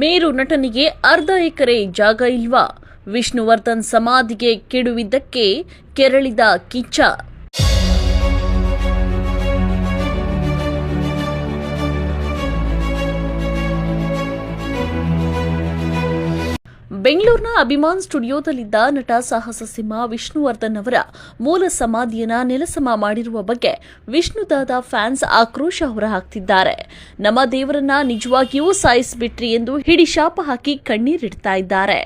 ಮೇರು ನಟನಿಗೆ ಅರ್ಧ ಎಕರೆ ಜಾಗ ಇಲ್ವಾ? ವಿಷ್ಣುವರ್ಧನ್ ಸಮಾಧಿಗೆ ಕೆಡುವಿದ್ದಕ್ಕೆ ಕೆರಳಿದ ಕಿಚ್ಚ. ಬೆಂಗಳೂರಿನ ಅಭಿಮಾನ್ ಸ್ಟುಡಿಯೋದಲ್ಲಿದ್ದ ನಟ ಸಾಹಸ ಸಿಂಹ ವಿಷ್ಣುವರ್ಧನ್ ಅವರ ಮೂಲ ಸಮಾಧಿಯನ್ನ ನೆಲಸಮ ಮಾಡಿರುವ ಬಗ್ಗೆ ವಿಷ್ಣುದಾದ ಫ್ಯಾನ್ಸ್ ಆಕ್ರೋಶ ಹೊರಹಾಕ್ತಿದ್ದಾರೆ. ನಮ್ಮ ದೇವರನ್ನ ನಿಜವಾಗಿಯೂ ಸಾಯಿಸ್ಬಿಟ್ರಿ ಎಂದು ಹಿಡಿ ಶಾಪ ಹಾಕಿ ಕಣ್ಣೀರಿಡ್ತಾ ಇದ್ದಾರೆ.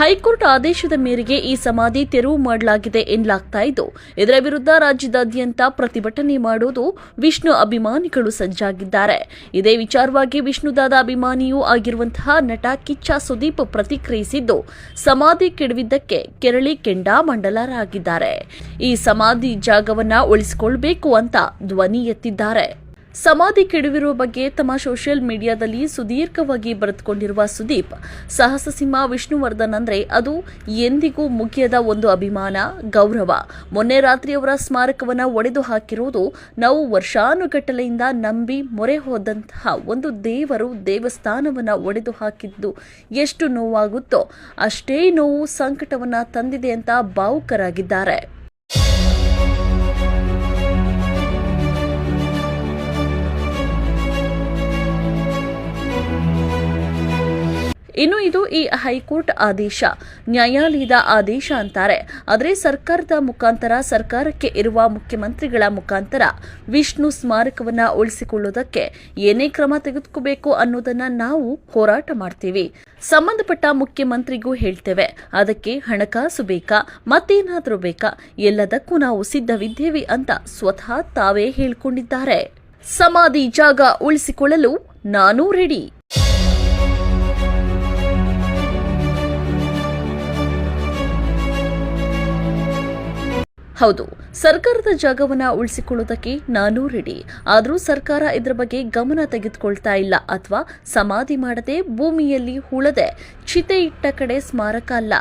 ಹೈಕೋರ್ಟ್ ಆದೇಶದ ಮೇರೆಗೆ ಈ ಸಮಾಧಿ ತೆರವು ಮಾಡಲಾಗಿದೆ ಎನ್ನಲಾಗ್ತಾ ಇದ್ದು, ಇದರ ವಿರುದ್ಧ ರಾಜ್ಯದಾದ್ಯಂತ ಪ್ರತಿಭಟನೆ ಮಾಡುವುದು ವಿಷ್ಣು ಅಭಿಮಾನಿಗಳು ಸಜ್ಜಾಗಿದ್ದಾರೆ. ಇದೇ ವಿಚಾರವಾಗಿ ವಿಷ್ಣುದಾದ ಅಭಿಮಾನಿಯೂ ಆಗಿರುವಂತಹ ನಟ ಕಿಚ್ಚ ಸುದೀಪ್ ಪ್ರತಿಕ್ರಿಯಿಸಿದ್ದು, ಸಮಾಧಿ ಕೆಡವಿದ್ದಕ್ಕೆ ಕೆರಳಿ ಕೆಂಡಾಮಂಡಲರಾಗಿದ್ದಾರೆ ಈ ಸಮಾಧಿ ಜಾಗವನ್ನ ಉಳಿಸಿಕೊಳ್ಬೇಕು ಅಂತ ಧ್ವನಿ ಎತ್ತಿದ್ದಾರೆ. ಸಮಾಧಿ ಕೆಡವಿರುವ ಬಗ್ಗೆ ತಮ್ಮ ಸೋಷಿಯಲ್ ಮೀಡಿಯಾದಲ್ಲಿ ಸುದೀರ್ಘವಾಗಿ ಬರೆದುಕೊಂಡಿರುವ ಸುದೀಪ್, ಸಾಹಸ ಸಿಂಹ ವಿಷ್ಣುವರ್ಧನ್ ಅಂದ್ರೆ ಅದು ಎಂದಿಗೂ ಮುಗಿಯದ ಒಂದು ಅಭಿಮಾನ, ಗೌರವ. ಮೊನ್ನೆ ರಾತ್ರಿ ಅವರ ಸ್ಮಾರಕವನ್ನ ಒಡೆದು ಹಾಕಿರುವುದು ನಾವು ವರ್ಷಾನುಗಟ್ಟಲೆಯಿಂದ ನಂಬಿ ಮೊರೆ ಹೋದಂತಹ ಒಂದು ದೇವರು ದೇವಸ್ಥಾನವನ್ನು ಒಡೆದು ಹಾಕಿದ್ದು ಎಷ್ಟು ನೋವಾಗುತ್ತೋ ಅಷ್ಟೇ ನೋವು ಸಂಕಟವನ್ನು ತಂದಿದೆ ಅಂತ ಭಾವುಕರಾಗಿದ್ದಾರೆ. ಇನ್ನು ಇದು ಈ ಹೈಕೋರ್ಟ್ ಆದೇಶ. ನ್ಯಾಯಾಲಯದ ಆದೇಶ ಅಂತಾರೆ. ಆದರೆ ಸರ್ಕಾರದ ಮುಖಾಂತರ ಸರ್ಕಾರಕ್ಕೆ ಇರುವ ಮುಖ್ಯಮಂತ್ರಿಗಳ ಮುಖಾಂತರ ವಿಷ್ಣು ಸ್ಮಾರಕವನ್ನ ಉಳಿಸಿಕೊಳ್ಳುವುದಕ್ಕೆ ಏನೇ ಕ್ರಮ ತೆಗೆದುಕೋಬೇಕು ಅನ್ನೋದನ್ನ ನಾವು ಹೋರಾಟ ಮಾಡ್ತೀವಿ. ಸಂಬಂಧಪಟ್ಟ ಮುಖ್ಯಮಂತ್ರಿಗೂ ಹೇಳ್ತೇವೆ. ಅದಕ್ಕೆ ಹಣಕಾಸು ಬೇಕಾ? ಮತ್ತೇನಾದರೂ ಬೇಕಾ? ಎಲ್ಲದಕ್ಕೂ ನಾವು ಸಿದ್ಧವಿದ್ದೇವೆ ಅಂತ ಸ್ವತಃ ತಾವೇ ಹೇಳಿಕೊಂಡಿದ್ದಾರೆ. ಸಮಾಧಿ ಜಾಗ ಉಳಿಸಿಕೊಳ್ಳಲು ನಾನೂ ರೆಡಿ. ಹೌದು, ಸರ್ಕಾರದ ಜಾಗವನ್ನ ಉಳಿಸಿಕೊಳ್ಳುವುದಕ್ಕೆ ನಾನು ರೆಡಿ ಆದರೂ ಸರ್ಕಾರ ಇದರ ಬಗ್ಗೆ ಗಮನ ತೆಗೆದುಕೊಳ್ತಾ ಇಲ್ಲ ಅಥವಾ ಸಮಾಧಿ ಮಾಡದೆ ಭೂಮಿಯಲ್ಲಿ ಹುಳದೆ ಚಿತೆ ಇಟ್ಟ ಕಡೆ ಸ್ಮಾರಕ ಅಲ್ಲ.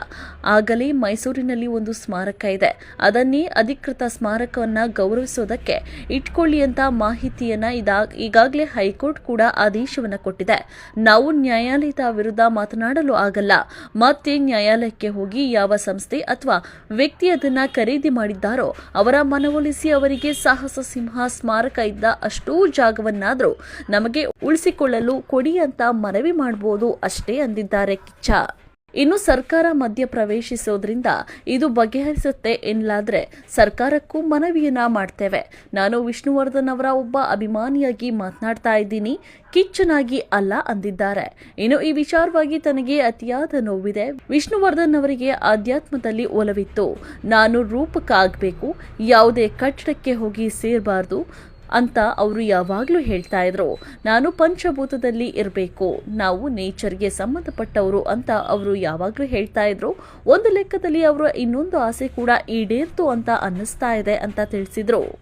ಆಗಲೇ ಮೈಸೂರಿನಲ್ಲಿ ಒಂದು ಸ್ಮಾರಕ ಇದೆ. ಅದನ್ನೇ ಅಧಿಕೃತ ಸ್ಮಾರಕವನ್ನ ಗೌರವಿಸೋದಕ್ಕೆ ಇಟ್ಕೊಳ್ಳಿ ಅಂತ ಮಾಹಿತಿಯನ್ನ ಈಗಾಗಲೇ ಹೈಕೋರ್ಟ್ ಕೂಡ ಆದೇಶವನ್ನ ಕೊಟ್ಟಿದೆ. ನಾವು ನ್ಯಾಯಾಲಯದ ವಿರುದ್ಧ ಮಾತನಾಡಲು ಆಗಲ್ಲ. ಮತ್ತೆ ನ್ಯಾಯಾಲಯಕ್ಕೆ ಹೋಗಿ ಯಾವ ಸಂಸ್ಥೆ ಅಥವಾ ವ್ಯಕ್ತಿ ಅದನ್ನ ಖರೀದಿ ಮಾಡಿದ್ದಾರೋ ಅವರ ಮನವೊಲಿಸಿ ಅವರಿಗೆ ಸಾಹಸ ಸಿಂಹ ಸ್ಮಾರಕ ಇದ್ದ ಅಷ್ಟೂ ಜಾಗವನ್ನಾದರೂ ನಮಗೆ ಉಳಿಸಿಕೊಳ್ಳಲು ಕೊಡಿ ಅಂತ ಮನವಿ ಮಾಡಬಹುದು ಅಷ್ಟೇ ಅಂದಿದ್ದಾರೆ ಕಿಚ್ಚ. ಇನ್ನು ಸರ್ಕಾರ ಮಧ್ಯ ಪ್ರವೇಶಿಸೋದ್ರಿಂದ ಇದು ಬಗೆಹರಿಸುತ್ತೆ ಎನ್ನಲಾದ್ರೆ ಸರ್ಕಾರಕ್ಕೂ ಮನವಿಯನ್ನ ಮಾಡ್ತೇವೆ. ನಾನು ವಿಷ್ಣುವರ್ಧನ್ ಅವರ ಒಬ್ಬ ಅಭಿಮಾನಿಯಾಗಿ ಮಾತನಾಡ್ತಾ ಇದ್ದೀನಿ. ಕಿಚ್ಚನಾಗಿ ಅಲ್ಲ ಅಂದಿದ್ದಾರೆ. ಇನ್ನು ಈ ವಿಚಾರವಾಗಿ ತನಗೆ ಅತಿಯಾದ ನೋವಿದೆ. ವಿಷ್ಣುವರ್ಧನ್ ಅವರಿಗೆ ಆಧ್ಯಾತ್ಮದಲ್ಲಿ ಒಲವಿತ್ತು. ನಾನು ರೂಪಕ ರೂಪಕ್ಕಾಗಬೇಕು ಯಾವುದೇ ಕಟ್ಟಡಕ್ಕೆ ಹೋಗಿ ಸೇರಬಾರ್ದು. ಅಂತ ಅವರು ಯಾವಾಗಲೂ ಹೇಳ್ತಾ ಇದ್ರು. ನಾನು ಪಂಚಭೂತದಲ್ಲಿ ಇರಬೇಕು. ನಾವು ನೇಚರ್ಗೆ ಸಂಬಂಧಪಟ್ಟವರು ಅಂತ ಅವರು ಯಾವಾಗಲೂ ಹೇಳ್ತಾ ಇದ್ರು. ಒಂದು ಲೆಕ್ಕದಲ್ಲಿ ಅವರ ಇನ್ನೊಂದು ಆಸೆ ಕೂಡ ಈಡೇರ್ತು ಅಂತ ಅನ್ನಿಸ್ತಾ ಇದೆ ಅಂತ ತಿಳಿಸಿದ್ರು.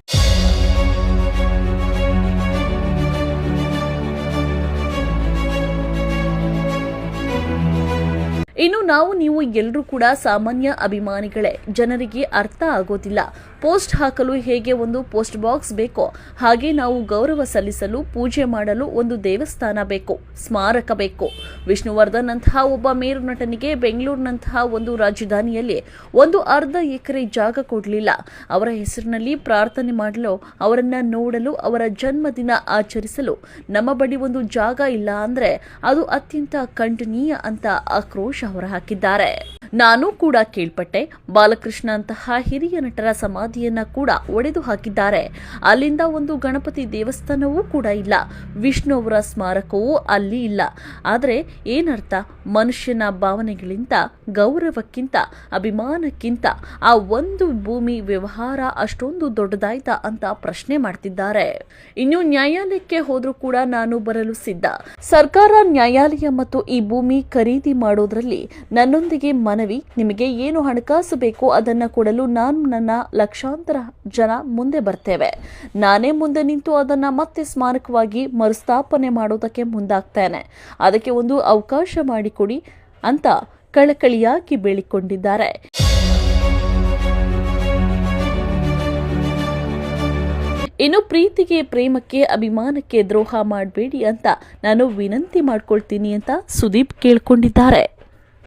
ನಾವು, ನೀವು ಎಲ್ಲರೂ ಕೂಡ ಸಾಮಾನ್ಯ ಅಭಿಮಾನಿಗಳೇ. ಜನರಿಗೆ ಅರ್ಥ ಆಗೋದಿಲ್ಲ. ಪೋಸ್ಟ್ ಹಾಕಲು ಹೇಗೆ ಒಂದು ಪೋಸ್ಟ್ ಬಾಕ್ಸ್ ಬೇಕೋ, ಹಾಗೆ ನಾವು ಗೌರವ ಸಲ್ಲಿಸಲು, ಪೂಜೆ ಮಾಡಲು ಒಂದು ದೇವಸ್ಥಾನ ಬೇಕು, ಸ್ಮಾರಕ ಬೇಕು. ವಿಷ್ಣುವರ್ಧನ್ ಅಂತಹ ಒಬ್ಬ ಮೇರು ನಟನಿಗೆ ಬೆಂಗಳೂರಿನಂತಹ ಒಂದು ರಾಜಧಾನಿಯಲ್ಲಿ ಒಂದು ಅರ್ಧ ಎಕರೆ ಜಾಗ ಕೊಡಲಿಲ್ಲ. ಅವರ ಹೆಸರಿನಲ್ಲಿ ಪ್ರಾರ್ಥನೆ ಮಾಡಲು, ಅವರನ್ನ ನೋಡಲು, ಅವರ ಜನ್ಮದಿನ ಆಚರಿಸಲು ನಮ್ಮ ಬಳಿ ಒಂದು ಜಾಗ ಇಲ್ಲ ಅಂದ್ರೆ ಅದು ಅತ್ಯಂತ ಖಂಡನೀಯ ಅಂತ ಆಕ್ರೋಶ ಹೊರಹಾಕಿದ್ದಾರೆ. ನಾನು ಕೂಡ ಕೇಳ್ಪಟ್ಟೆ. ಬಾಲಕೃಷ್ಣ ಅಂತಹ ಹಿರಿಯ ನಟರ ಸಮಾಧಿಯನ್ನ ಕೂಡ ಒಡೆದು ಹಾಕಿದ್ದಾರೆ. ಅಲ್ಲಿಂದ ಒಂದು ಗಣಪತಿ ದೇವಸ್ಥಾನವೂ ಕೂಡ ಇಲ್ಲ. ವಿಷ್ಣು ಅವರ ಸ್ಮಾರಕವೂ ಅಲ್ಲಿ ಇಲ್ಲ. ಆದರೆ ಏನರ್ಥ? ಮನುಷ್ಯನ ಭಾವನೆಗಳಿಂದ, ಗೌರವಕ್ಕಿಂತ, ಅಭಿಮಾನಕ್ಕಿಂತ ಆ ಒಂದು ಭೂಮಿ ವ್ಯವಹಾರ ಅಷ್ಟೊಂದು ದೊಡ್ಡದಾಯ್ತ ಅಂತ ಪ್ರಶ್ನೆ ಮಾಡ್ತಿದ್ದಾರೆ. ಇನ್ನು ನ್ಯಾಯಾಲಯಕ್ಕೆ ಹೋದ್ರೂ ಕೂಡ ನಾನು ಬರಲು ಸಿದ್ಧ. ಸರ್ಕಾರ ನ್ಯಾಯಾಲಯ ಮತ್ತು ಈ ಭೂಮಿ ಖರೀದಿ ಮಾಡೋದ್ರಲ್ಲಿ ನನ್ನೊಂದಿಗೆ ಮನವಿ, ನಿಮಗೆ ಏನು ಹಣಕಾಸು ಬೇಕೋ ಅದನ್ನ ಕೊಡಲು ನಾನು ನನ್ನ ಲಕ್ಷಾಂತರ ಜನ ಮುಂದೆ ಬರ್ತೇವೆ. ನಾನೇ ಮುಂದೆ ನಿಂತು ಅದನ್ನ ಮತ್ತೆ ಸ್ಮಾರಕವಾಗಿ ಮರುಸ್ಥಾಪನೆ ಮಾಡೋದಕ್ಕೆ ಮುಂದಾಗ್ತೇನೆ. ಅದಕ್ಕೆ ಒಂದು ಅವಕಾಶ ಮಾಡಿಕೊಡಿ ಅಂತ ಕಳಕಳಿಯಾಗಿ ಬೇಳಿಕೊಂಡಿದ್ದಾರೆ ಇನ್ನು ಪ್ರೀತಿಗೆ ಪ್ರೇಮಕ್ಕೆ ಅಭಿಮಾನಕ್ಕೆ ದ್ರೋಹ ಮಾಡಬೇಡಿ ಅಂತ ನಾನು ವಿನಂತಿ ಮಾಡ್ಕೊಳ್ತೀನಿ ಅಂತ ಸುದೀಪ್ ಕೇಳ್ಕೊಂಡಿದ್ದಾರೆ.